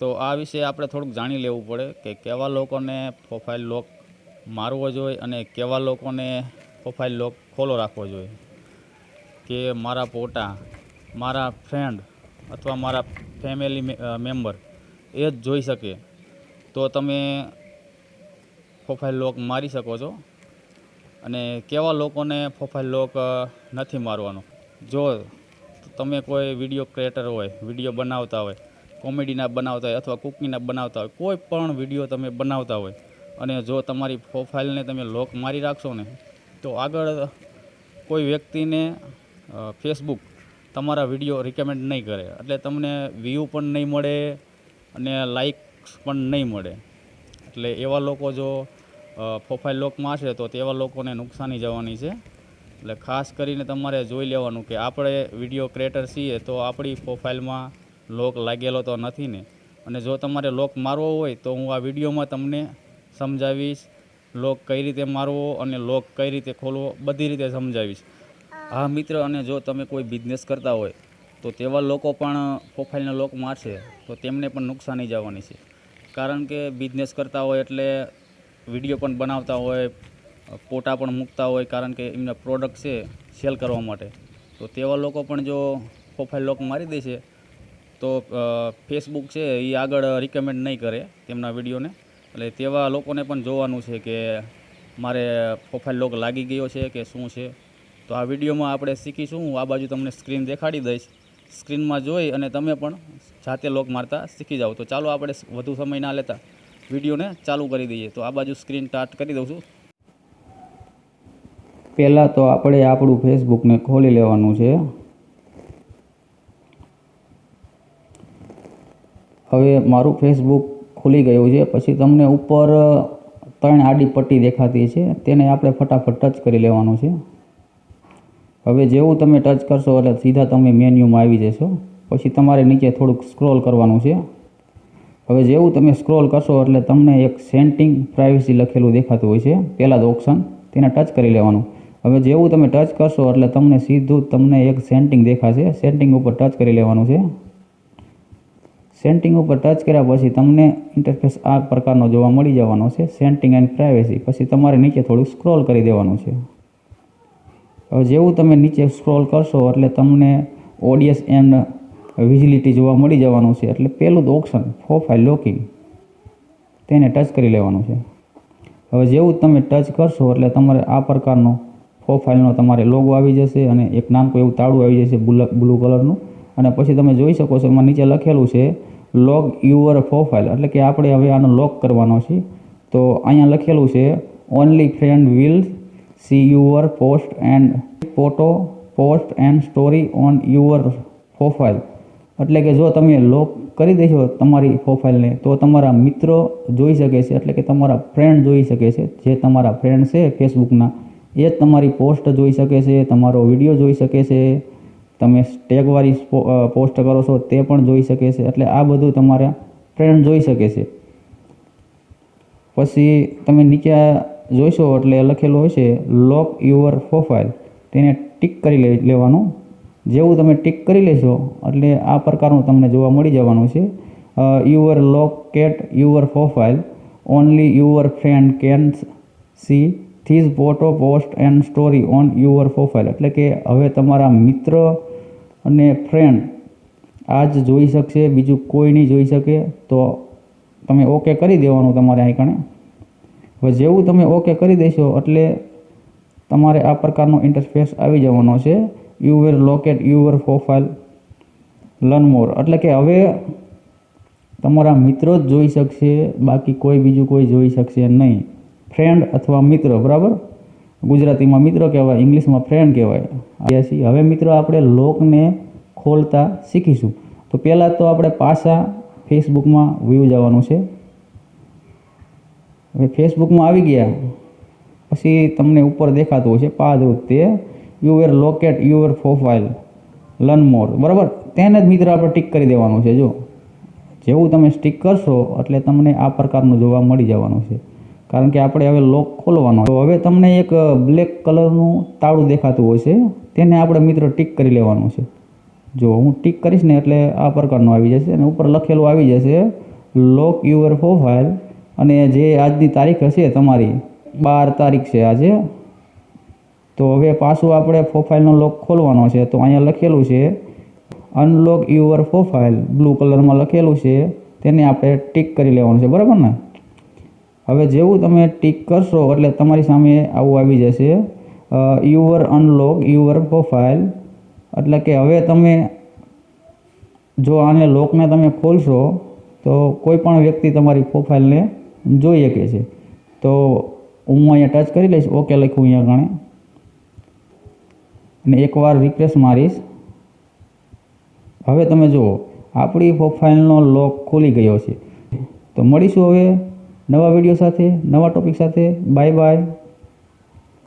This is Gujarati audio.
તો આ વિશે આપણે થોડુંક જાણી લેવું પડે કે કેવા લોકોને પ્રોફાઇલ લોક મારવો જોઈએ અને કેવા લોકોને પ્રોફાઇલ લોક ખોલો રાખવો જોઈએ. કે મારા પોતા, મારા ફ્રેન્ડ અથવા મારા ફેમિલી મેમ્બર એ જ જોઈ શકે. તો તમે પ્રોફાઇલ લોક મારી શકો છો. અને કેવા લોકોને પ્રોફાઇલ લોક નથી મારવાનો? જો તમે કોઈ વીડિયો ક્રિએટર હોય વીડિયો બનાવતા હોય કોમેડીના બનાવતા હોય અથવા કુકિંગના બનાવતા હોય, કોઈ પણ વીડિયો તમે બનાવતા હોય અને જો તમારી પ્રોફાઇલને તમે લોક મારી રાખશો ને, તો આગળ કોઈ વ્યક્તિને ફેસબુક તમારા વીડિયો રિકમેન્ડ નહીં કરે. એટલે તમને વ્યૂ પણ નહીં મળે અને લાઇક્સ પણ નહીં મળે. એટલે એવા લોકો જો પ્રોફાઇલ લોકમાં હશે તો તેવા લોકોને નુકસાની જવાની છે. એટલે ખાસ કરીને તમારે જોઈ લેવાનું કે આપણે વીડિયો ક્રિએટર છીએ તો આપણી પ્રોફાઇલમાં લોક લાગેલો તો નથી ને. અને જો તમારે લોક મારવો હોય તો હું આ વિડીયોમાં તમને સમજાવીશ લોક કઈ રીતે મારવો અને લોક કઈ રીતે ખોલવો, બધી રીતે સમજાવીશ. હા મિત્ર, અને જો તમે કોઈ બિઝનેસ કરતા હોય તો તેવા લોકો પણ પ્રોફાઇલનો લોક મારશે, તો તેમને પણ નુકસાની જવાની છે. કારણ કે બિઝનેસ કરતા હોય એટલે વીડિયો પણ બનાવતા હોય, ફોટા પણ મૂકતા હોય, કારણ કે એમના પ્રોડક્ટ છે સેલ કરવા માટે. તો તેવા લોકો પણ જો પ્રોફાઇલ લોક મારી દેશે તો ફેસબુક છે, એ આગળ રિકમેન્ડ નહીં કરે તેમના વિડીયોને. એટલે તેવા લોકોને પણ જોવાનું છે કે મારે પ્રોફાઇલ લોક લાગી ગયો છે કે શું છે. તો આ વિડીયોમાં આપણે શીખીશું. હું આ બાજુ તમને સ્ક્રીન દેખાડી દઈશ. સ્ક્રીનમાં જોઈ અને તમે પણ જાતે લોક મારતા શીખી જાઓ. તો ચાલો આપણે વધુ સમય ના લેતા વિડીયોને ચાલુ કરી દઈએ. તો આ બાજુ સ્ક્રીન સ્ટાર્ટ કરી દઉં છું. પહેલાં તો આપણે આપણું ફેસબુકને ખોલી લેવાનું છે. હવે મારું ફેસબુક ખુલી ગયું છે. પછી તમને ઉપર ત્રણ આડી પટ્ટી દેખાતી છે. તેને આપણે ફટાફટ ટચ કરી લેવાનું છે. હવે જેવું તમે ટચ કરશો એટલે સીધા તમે મેન્યુમાં આવી જશો. પછી તમારે નીચે થોડુંક સ્ક્રોલ કરવાનું છે. હવે જેવું તમે સ્ક્રોલ કરશો એટલે તમને એક સેન્ટિંગ પ્રાઇવસી લખેલું દેખાતું હોય છે. પહેલાં જ ઓપ્શન તેને ટચ કરી લેવાનું. હવે જેવું તમે ટચ કરશો એટલે તમને સીધું તમને એક સેન્ટિંગ દેખાશે. સેન્ટિંગ ઉપર ટચ કરી લેવાનું છે. સેન્ટિંગ ઉપર ટચ કર્યા પછી તમને ઇન્ટરફેસ આ પ્રકારનો જોવા મળી જવાનો છે. સેન્ટિંગ એન્ડ પ્રાઇવેસી પછી તમારે નીચે થોડું સ્ક્રોલ કરી દેવાનું છે. હવે જેવું તમે નીચે સ્ક્રોલ કરશો એટલે તમને ઓડિયસ એન્ડ વિઝિલિટી જોવા મળી જવાનું છે. એટલે પહેલું જ ઓપ્શન પ્રોફાઇલ લોકિંગ તેને ટચ કરી લેવાનું છે. હવે જેવું તમે ટચ કરશો એટલે તમારે આ પ્રકારનો પ્રોફાઇલનો તમારે લોગો આવી જશે અને એક નાનકું એવું તાળું આવી જશે, બ્લુ બ્લુ કલરનું અને પછી તમે જોઈ શકો છો એમાં નીચે લખેલું છે લોગ યુઅર પ્રોફાઇલ એટલે કે આપણે હવે આનો લોક કરવાનો છે. તો અહીંયા લખેલું છે only friend will see your post and photo post and story on your profile એટલે કે જો તમે લોક કરી દેશો તમારી પ્રોફાઇલને તો તમારા મિત્રો જોઈ શકે છે, એટલે કે તમારા ફ્રેન્ડ જોઈ શકે છે. જે તમારા ફ્રેન્ડ છે ફેસબુકના એ તમારી પોસ્ટ જોઈ શકે છે, તમારો વીડિયો જોઈ શકે છે. તમે ટેગવાળી પોસ્ટ કરો છો તે પણ જોઈ શકે છે. એટલે આ બધું તમારા ફ્રેન્ડ જોઈ શકે છે. પછી તમે નીચે જોઈશો એટલે લખેલું હોય છે લોક યુઅર પ્રોફાઇલ તેને ટીક કરી લેવાનું. જેવું તમે ટીક કરી લેશો, એટલે આ પ્રકારનું તમને જોવા મળી જવાનું છે. Your locate your profile only your friend can see these photo post and story on your profile એટલે કે હવે તમારા મિત્ર અને ફ્રેન્ડ આ જ જોઈ શકશે, બીજું કોઈ નહીં જોઈ શકે, તો તમે ઓકે કરી દેવાનું તમારે આઈકણે હવે જેવું તમે ઓકે કરી દેશો, એટલે તમારે આ પ્રકારનો ઇન્ટરફેસ આવી જવાનો છે. You were locate your profile learn more એટલે કે હવે તમારા મિત્રો જ જોઈ શકશે, બાકી કોઈ બીજું કોઈ જોઈ શકશે નહીં. ફ્રેન્ડ અથવા મિત્ર, બરાબર? ગુજરાતીમાં મિત્ર કહેવાય, ઇંગ્લિશમાં ફ્રેન્ડ કહેવાય. આવ્યા હવે મિત્રો આપણે લોકને ખોલતા શીખીશું. તો પહેલાં તો આપણે પાછા ફેસબુકમાં વ્યૂ જવાનું છે. હવે ફેસબુકમાં આવી ગયા. પછી તમને ઉપર દેખાતું હોય છે પાદરૂપ તે you were locate your profile learn more બરાબર? તેને જ મિત્ર આપણે ટીક કરી દેવાનું છે, જો. જેવું તમે સ્ટીક કરશો, એટલે તમને આ પ્રકારનું જોવા મળી જવાનું છે. કારણ કે આપણે હવે લોક ખોલવાનો તો હવે તમને એક બ્લેક કલરનું તાળું દેખાતું હોય છે. તેને આપણે મિત્રો ટીક કરી લેવાનું છે. જો હું ટીક કરીશ ને એટલે આ પ્રકારનું આવી જશે અને ઉપર લખેલું આવી જશે લોક યુઅર પ્રોફાઇલ અને જે આજની તારીખ હશે તમારી, બાર તારીખ છે આજે. તો હવે પાછું આપણે પ્રોફાઇલનો લોક ખોલવાનો છે. તો અહીંયા લખેલું છે અનલોક યુઅર પ્રોફાઇલ બ્લુ કલરમાં લખેલું છે. તેને આપણે ટીક કરી લેવાનું છે. બરાબર ને? હવે જેવું તમે ટીક કરશો, એટલે તમારી સામે આવું આવી જશે. Your unlock your profile. એટલે કે હવે તમે જો આને લોકને તમે ખોલશો, તો કોઈ પણ વ્યક્તિ તમારી પ્રોફાઇલને જોઈ શકે છે. તો હું અહીંયા ટચ કરી લઈશ, ઓકે લખ્યું અહીંયા ગણે. અને એકવાર રિક્વેસ્ટ મારીશ. હવે તમે જુઓ, આપણી પ્રોફાઇલનો લોક ખુલી ગયો છે. તો મળીશું હવે. નવા વીડિયો સાથે નવા ટોપિક સાથે. Bye bye